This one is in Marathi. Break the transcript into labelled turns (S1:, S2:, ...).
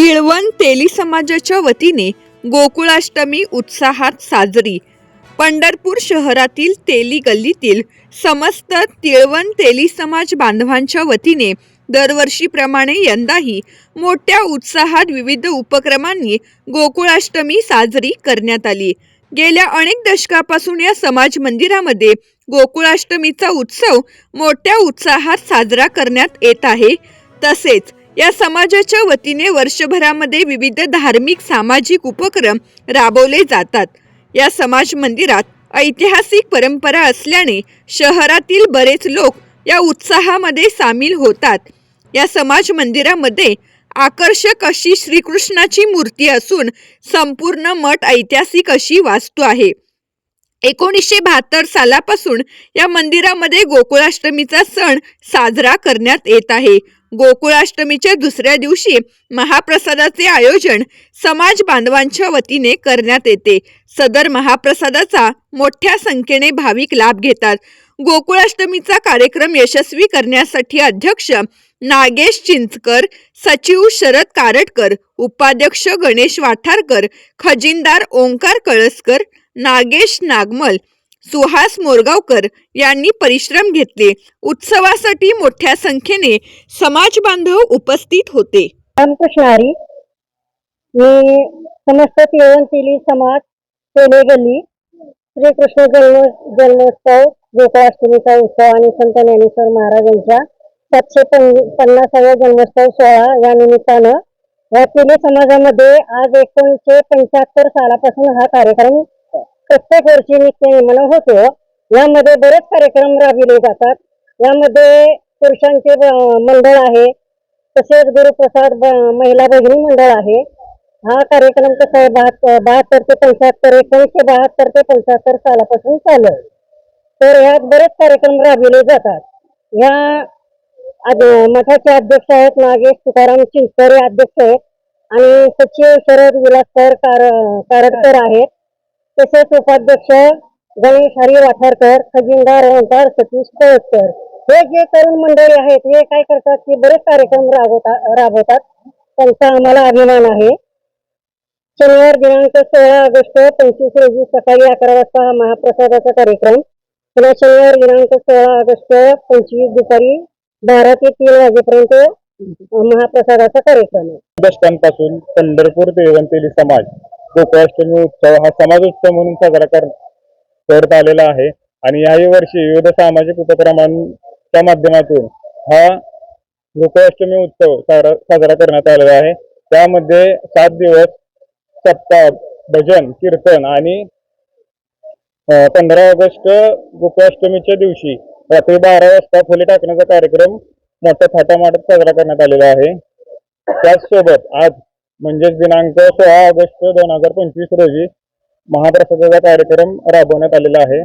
S1: तिळवण तेली समाजाच्या वतीने गोकुळाष्टमी उत्साहात साजरी. पंढरपूर शहरातील तेली गल्लीतील समस्त तिळवण तेली समाज बांधवांच्या वतीने दरवर्षीप्रमाणे यंदाही मोठ्या उत्साहात विविध उपक्रमांनी गोकुळाष्टमी साजरी करण्यात आली. गेल्या अनेक दशकापासून या समाज मंदिरामध्ये गोकुळाष्टमीचा उत्सव मोठ्या उत्साहात साजरा करण्यात येत आहे. तसेच या समाजाच्या वतीने वर्षभरामध्ये विविध धार्मिक सामाजिक उपक्रम राबवले जातात. या समाज मंदिरात ऐतिहासिक परंपरा असल्याने शहरातील बरेच लोक या उत्साहामध्ये सामील होतात. या समाज मंदिरामध्ये आकर्षक अशी श्रीकृष्णाची मूर्ती असून संपूर्ण मठ ऐतिहासिक अशी वास्तू आहे. एकोणीसशे बहात्तर सालापासून या मंदिरामध्ये गोकुळाष्टमीचा सण साजरा करण्यात येत आहे. गोकुळाष्टमीच्या दुसऱ्या दिवशी महाप्रसादाचे आयोजन समाज बांधवांच्या वतीने करण्यात येते. सदर महाप्रसादाचा मोठ्या संख्येने भाविक लाभ घेतात. गोकुळाष्टमीचा कार्यक्रम यशस्वी करण्यासाठी अध्यक्ष नागेश चिंचकर सचिव शरद कारटकर उपाध्यक्ष गणेश वाठारकर खजिनदार ओंकार कळसकर नागेश नागमल सुहास मोरगावकर यांनी परिश्रम घेतले. उत्सवासाठी मोठ्या संख्येने समाज बांधव उपस्थित होते.
S2: रामकृष्ण मी समस्त तिळवंतिली समाज पेले गल्ली. श्रीकृष्ण जन्म जन्मोत्सव गोकुळाष्टमीचा उत्सव आणि संत ज्ञानेश्वर महाराजांच्या सातशे पन्नासाव्या जन्मोत्सव सोहळा या निमित्तानं या तेली समाजामध्ये आज एकोणीसशे पंच्याहत्तर सालापासून हा कार्यक्रम प्रत्येक वर्षी नित्यनेमानं होतो यामध्ये बरेच कार्यक्रम राबविले जातात. यामध्ये पुरुषांचे मंडळ आहे तसेच गुरुप्रसाद ब- महिला भगिनी मंडळ आहे. हा कार्यक्रम कसा आहे? बहात्तर बहात्तर ते पंच्याहत्तर एकोणीसशे बहात्तर ते पंच्याहत्तर सालापासून चालू आहे. तर यात बरेच कार्यक्रम राबविले जातात. ह्या मठाचे अध्यक्ष आहेत नागेश तुकाराम चिंचकर अध्यक्ष आहेत आणि सचिव शरद विलासकर कार कारटकर आहेत. तसेच उपाध्यक्ष गणेश हरी वाठारकर खजिनदार ओंकार सतीश कोळकर हे जे तरुण मंडळी आहेत हे काय करतात की बरेच कार्यक्रम राबवतात राबवतात. त्यांचा आम्हाला अभिमान आहे. शनिवार दिनांक सोळा ऑगस्ट पंचवीस रोजी सकाळी अकरा वाजता हा महाप्रसादाचा कार्यक्रम. पुन्हा शनिवार दिनांक सोळा ऑगस्ट पंचवीस दुपारी बारा ते तीन वाजेपर्यंत महाप्रसादाचा कार्यक्रम आहे.
S3: पासून पंढरपूर देवंतेली समाज गोकुळाष्टमी उत्सव हा समाज उत्सव म्हणून साजरा कर करत आलेला आहे. आणि याही वर्षी विविध सामाजिक उपक्रमांच्या माध्यमातून हा गोकुळाष्टमी उत्सव साजरा साजरा करण्यात आलेला आहे. त्यामध्ये सात दिवस सप्ताह भजन कीर्तन आणि पंधरा ऑगस्ट गोकुळाष्टमीच्या दिवशी रात्री बारा वाजता फुले टाकण्याचा कार्यक्रम मोठ्या थाटामाटात साजरा करण्यात आलेला आहे. त्याचसोबत आज म्हणजेच दिनांक सोळा ऑगस्ट दोन हजार पंचवीस रोजी महाप्रसादाचा कार्यक्रम राबवण्यात आलेला आहे.